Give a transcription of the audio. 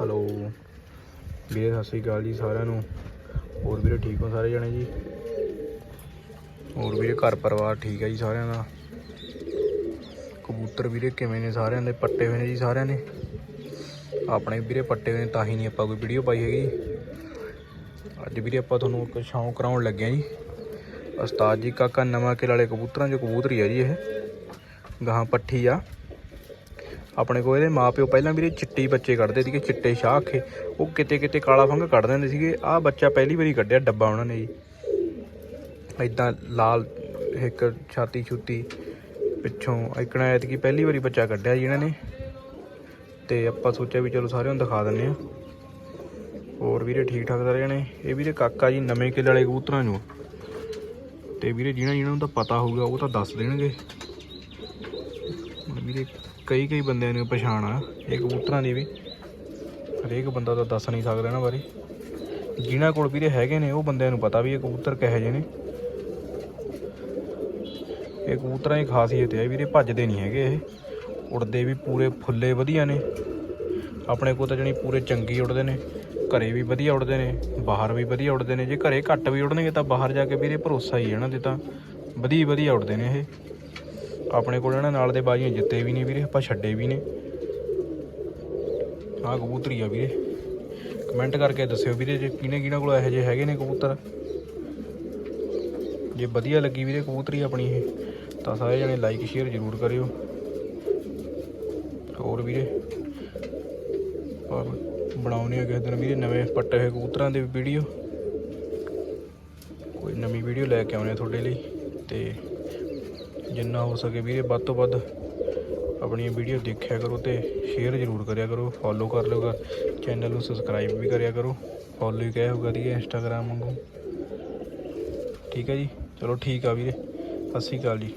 Hello ਵੀਰੇ, ਸਤਿ ਸ਼੍ਰੀ ਅਕਾਲ ਜੀ ਸਾਰਿਆਂ ਨੂੰ। ਹੋਰ ਵੀਰੇ, ਠੀਕ ਹੋ ਸਾਰੇ ਜਣੇ ਜੀ? ਹੋਰ ਵੀਰੇ, ਘਰ ਪਰਿਵਾਰ ਠੀਕ ਹੈ ਜੀ ਸਾਰਿਆਂ ਦਾ? ਕਬੂਤਰ ਵੀਰੇ ਕਿਵੇਂ ਨੇ ਸਾਰਿਆਂ ਦੇ? ਪੱਟੇ ਹੋਏ ਨੇ ਜੀ ਸਾਰਿਆਂ ਨੇ ਆਪਣੇ ਵੀਰੇ ਪੱਟੇ ਹੋਏ ਨੇ, ਤਾਂ ਹੀ ਨਹੀਂ ਆਪਾਂ ਕੋਈ ਵੀਡੀਓ ਪਾਈ ਹੈਗੀ। ਅੱਜ ਵੀਰੇ ਆਪਾਂ ਤੁਹਾਨੂੰ ਇੱਕ ਸ਼ੌਂਕ ਕਰਾਉਣ ਲੱਗੇ ਆ ਜੀ। ਉਸਤਾਦ ਜੀ ਕਾਕਾ ਨਵਾਂ ਕਿਲ ਵਾਲੇ ਕਬੂਤਰਾਂ ਚੋਂ ਕਬੂਤਰੀ ਆ ਜੀ ਇਹ। ਗਾਹਾਂ ਪੱਠੀ ਆ। ਆਪਣੇ ਕੋਲ ਇਹਦੇ ਮਾਪਿਓ ਪਹਿਲਾਂ ਵੀਰੇ ਚਿੱਟੀ ਬੱਚੇ ਕੱਢਦੇ ਸੀਗੇ, ਚਿੱਟੇ ਸ਼ਾਹ ਅੱਖੇ ਉਹ ਕਿਤੇ ਕਿਤੇ ਕਾਲਾ ਫੰਗ ਕੱਢ ਦਿੰਦੇ ਸੀਗੇ। ਆਹ ਬੱਚਾ ਪਹਿਲੀ ਵਾਰੀ ਕੱਢਿਆ ਡੱਬਾ ਉਹਨਾਂ ਨੇ ਜੀ। ਇਦਾਂ ਲਾਲ ਇੱਕ ਛਾਤੀ ਛੁੱਤੀ ਪਿੱਛੋਂ ਇਕਣਾ ਐਤਕੀ ਪਹਿਲੀ ਵਾਰੀ ਬੱਚਾ ਕੱਢਿਆ ਜੀ ਇਹਨਾਂ ਨੇ। ਤੇ ਆਪਾਂ ਸੋਚਿਆ ਵੀ ਚਲੋ ਸਾਰਿਆਂ ਨੂੰ ਦਿਖਾ ਦਿੰਨੇ ਆ ਹੋਰ ਵੀਰੇ ਠੀਕ ਠਾਕ ਸਾਰੇ ਜਣੇ? ਇਹ ਵੀਰੇ ਕਾਕਾ ਜੀ ਨਵੇਂ ਕਿੱਲੇ ਵਾਲੇ ਕਬੂਤਰਾਂ ਨੂੰ ਤੇ ਵੀਰੇ ਜਿਹਨਾਂ ਜਿਹਨਾਂ ਨੂੰ ਤਾਂ ਪਤਾ ਹੋਊਗਾ, ਉਹ ਤਾਂ ਦੱਸ ਦੇਣਗੇ। ਵੀਰੇ, ਕਈ ਕਈ ਬੰਦਿਆਂ ਨੂੰ ਪਛਾਣ ਆ ਇਹ ਕਬੂਤਰਾਂ ਦੀ ਵੀ। ਹਰੇਕ ਬੰਦਾ ਤਾਂ ਦੱਸ ਨਹੀਂ ਸਕਦਾ ਇਹਨਾਂ ਬਾਰੇ। ਜਿਨ੍ਹਾਂ ਕੋਲ ਵੀਰੇ ਹੈਗੇ ਨੇ, ਉਹ ਬੰਦਿਆਂ ਨੂੰ ਪਤਾ ਵੀ ਇਹ ਕਬੂਤਰ ਕਿਹੋ ਜਿਹੇ ਨੇ। ਇਹ ਕਬੂਤਰਾਂ ਦੀ ਖਾਸੀਅਤ ਹੈ ਵੀਰੇ, ਭੱਜਦੇ ਨਹੀਂ ਹੈਗੇ ਇਹ। ਉੜਦੇ ਵੀ ਪੂਰੇ ਫੁੱਲੇ ਵਧੀਆ ਨੇ। ਆਪਣੇ ਕੋਲ ਤਾਂ ਜਣੀ ਪੂਰੇ ਚੰਗੀ ਉੜਦੇ ਨੇ। ਘਰੇ ਵੀ ਵਧੀਆ ਉੜਦੇ ਨੇ, ਬਾਹਰ ਵੀ ਵਧੀਆ ਉੜਦੇ ਨੇ। ਜੇ ਘਰੇ ਘੱਟ ਵੀ ਉੜਨਗੇ ਤਾਂ ਬਾਹਰ ਜਾ ਕੇ ਵੀਰੇ ਭਰੋਸਾ ਹੀ ਹੈ ਇਹਨਾਂ ਦੇ ਤਾਂ ਵਧੀਆ ਵਧੀਆ ਉੜਦੇ ਨੇ ਇਹ। ਆਪਣੇ ਕੋਲ ਇਹਨਾਂ ਨਾਲ ਦੇ ਬਾਜੀਆਂ ਜਿੱਤੇ ਵੀ ਨੇ ਵੀਰੇ, ਆਪਾਂ ਛੱਡੇ ਵੀ ਨੇ ਆਹ ਕਬੂਤਰੀ ਆ ਵੀਰੇ। ਕਮੈਂਟ ਕਰਕੇ ਦੱਸਿਓ ਵੀਰੇ ਜੇ ਕਿਹਨੇ ਕਿਹਨਾਂ ਕੋਲ ਇਹੋ ਜਿਹੇ ਹੈਗੇ ਨੇ ਕਬੂਤਰ। ਜੇ ਵਧੀਆ ਲੱਗੀ ਵੀਰੇ ਕਬੂਤਰੀ ਆਪਣੀ ਇਹ, ਤਾਂ ਸਾਰੇ ਜਣੇ ਲਾਈਕ ਸ਼ੇਅਰ ਜ਼ਰੂਰ ਕਰਿਓ। ਹੋਰ ਵੀਰੇ ਔਰ ਬਣਾਉਣੇ ਆ ਕਿਸੇ ਦਿਨ ਵੀਰੇ ਨਵੇਂ ਪੱਟੇ ਹੋਏ ਕਬੂਤਰਾਂ ਦੇ ਵੀਡੀਓ ਕੋਈ ਨਵੀਂ ਵੀਡੀਓ ਲੈ ਕੇ ਆਉਣੇ ਆ ਤੁਹਾਡੇ ਲਈ, ਤੇ ਜਿੰਨਾ ਹੋ ਸਕੇ ਵੀਰੇ, ਵੱਧ ਤੋਂ ਵੱਧ ਆਪਣੀਆਂ ਵੀਡੀਓ ਦੇਖਿਆ ਕਰੋ ਤੇ ਸ਼ੇਅਰ ਜ਼ਰੂਰ ਕਰਿਆ ਕਰੋ ਫੋਲੋ ਕਰ ਲਿਓ ਚੈਨਲ ਨੂੰ ਸਬਸਕ੍ਰਾਈਬ ਵੀ ਕਰਿਆ ਕਰੋ ਫੋਲੋ ਹੀ ਕਹਿ ਹੋਗਾ ਦੀ ਇੰਸਟਾਗ੍ਰਾਮ ਵਾਂਗੂ। ਠੀਕ ਹੈ ਜੀ? ਚਲੋ ਠੀਕ ਆ ਵੀਰੇ, ਸਤਿ ਸ਼੍ਰੀ ਅਕਾਲ ਜੀ।